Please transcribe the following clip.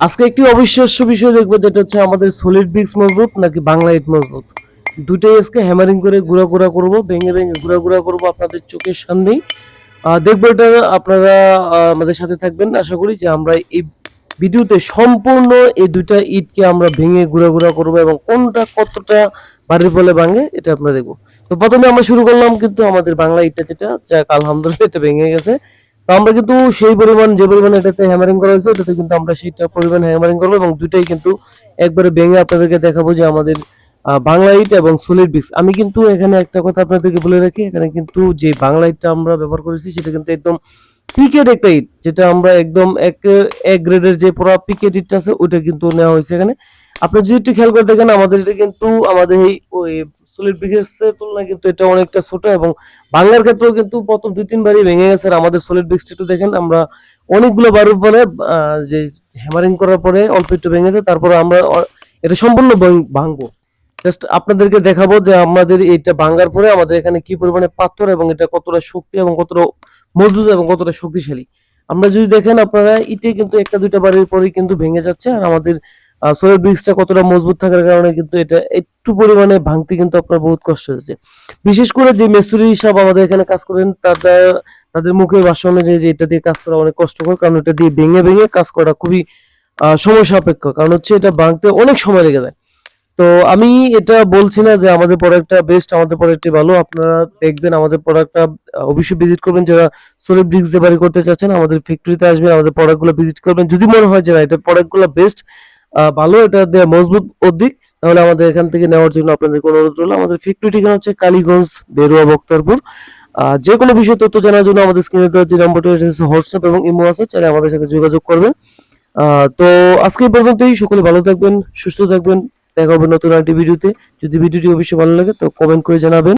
আজকে একটি অবিশ্বাস্য বিষয় দেখব, যেটা হচ্ছে আমাদের সলিড ব্রিক্স মজবুত নাকি বাংলা ইট মজবুত? দুটোই আজকে হ্যামারিং করে গুঁড়া গুঁড়া করব, ভেঙে ভেঙে গুঁড়া গুঁড়া করব আপনাদের চোখের সামনেই। দেখব এটা আপনারা আমাদের সাথে থাকবেন। আশা করি যে আমরা এই ভিডিওতে সম্পূর্ণ এই দুইটা ইটকে আমরা ভেঙে গুঁড়া গুঁড়া করব এবং কোনটা কতটা বাড়ির বলে ভাঙে, এটা আমরা দেখব। তো প্রথমে আমরা শুরু করলাম কিন্তু আমাদের বাংলা ইটটা যেটা, যাক, আলহামদুলিল্লাহ, এটা ভেঙে গেছে। তো আমরা কিন্তু সেই পরিমাণ, যে পরিমাণ এটাতে হ্যামারিং করা হয়েছে, এটাতে কিন্তু আমরা সেইটা পরিমাণ হ্যামারিং করব এবং দুটাই কিন্তু একবারে ভেঙে আপনাদেরকে দেখাবো যে আমাদের বাংলা ইট এবং সলিড বিক্স আমি কিন্তু এখানে একটা কথা আপনাদেরকে বলে রাখি, এখানে কিন্তু যে বাংলা ইটটা আমরা ব্যবহার করেছি, সেটা কিন্তু একদম পিকেট একটা ইট, যেটা আমরা একদম এক এক গ্রেডের যে পুরো পিকেট ইটটা আছে, ওইটা কিন্তু নেওয়া হয়েছে এখানে। আপনি যদি একটু খেয়াল করে দেখেন, আমাদের এটা কিন্তু, আমাদের এই ওই সলিড তুলনায় কিন্তু এটা অনেকটা ছোট এবং বাংলার ক্ষেত্রেও কিন্তু প্রথম দুই, তিনবারই ভেঙে গেছে আমাদের সলিড ব্রিক্সটা একটু দেখেন, আমরা অনেকগুলো বারুর পরে যে হ্যামারিং করার পরে অল্প একটু ভেঙেছে তারপরে আমরা, এটা সম্পূর্ণ ভাঙ- ভাঙবো। জাস্ট আপনাদেরকে দেখাবো যে আমাদের এটা ভাঙার পরে আমাদের এখানে কি পরিমাণে পাথর এবং এটা কতটা শক্তি এবং কতটা মজবুত এবং কতটা শক্তিশালী। আমরা যদি দেখেন আপনারা ইটে কিন্তু একটা, দুইটা বাড়ির পরেই কিন্তু ভেঙে যাচ্ছে আর আমাদের সোলার ব্রিক্সটা কতটা মজবুত থাকার কারণে কিন্তু এটা একটু পরিমাণে ভাঙতে কিন্তু আপনার বহুত কষ্ট হচ্ছে বিশেষ করে যে মেসুরি হিসাব আমাদের এখানে কাজ করেন তারা তাদের মুখে ভাষ্য অনুযায়ী যে এটা দিয়ে কাজ করা অনেক কষ্টকর, কারণ এটা দিয়ে ভেঙে ভেঙে কাজ করা খুবই সময় সাপেক্ষ। কারণ হচ্ছে এটা ভাঙতে অনেক সময় লেগে যায়। তো আমি এটা বলছি না যে আমাদের প্রোডাক্টটা বেস্ট আমাদের প্রোডাক্টটি ভালো। আপনারা দেখবেন আমাদের প্রোডাক্টটা অবশ্যই ভিজিট করবেন। যারা সলিড ব্রিক্স দিয়ে বাড়ি করতে চাচ্ছেন, আমাদের ফ্যাক্টরিতে আসবেন, আমাদের প্রোডাক্টগুলো ভিজিট করবেন। যদি মনে হয় যে না এটা প্রোডাক্টগুলো বেস্ট ভালো, এটা দেওয়া মজবুত অধিক তাহলে আমাদের এখান থেকে নেওয়ার জন্য আপনাদের কোনো অনুরোধ রইল। আমাদের ফ্যাক্টরি ঠিকানা হচ্ছে কালীগঞ্জ, বেরুয়া, বক্তারপুর। যে কোনো বিষয়ে তথ্য জানার জন্য আমাদের স্ক্রিনে যে নাম্বারটি রয়েছে হোয়াটসঅ্যাপ এবং ইমো আছে, চাইলে আমাদের সাথে যোগাযোগ করবেন। তো আজকে পর্যন্তই। সকলে ভালো থাকবেন, সুস্থ থাকবেন। দেখা হবে নতুন একটি ভিডিওতে। যদি ভিডিওটি অবশ্যই ভালো লাগে, তো কমেন্ট করে জানাবেন।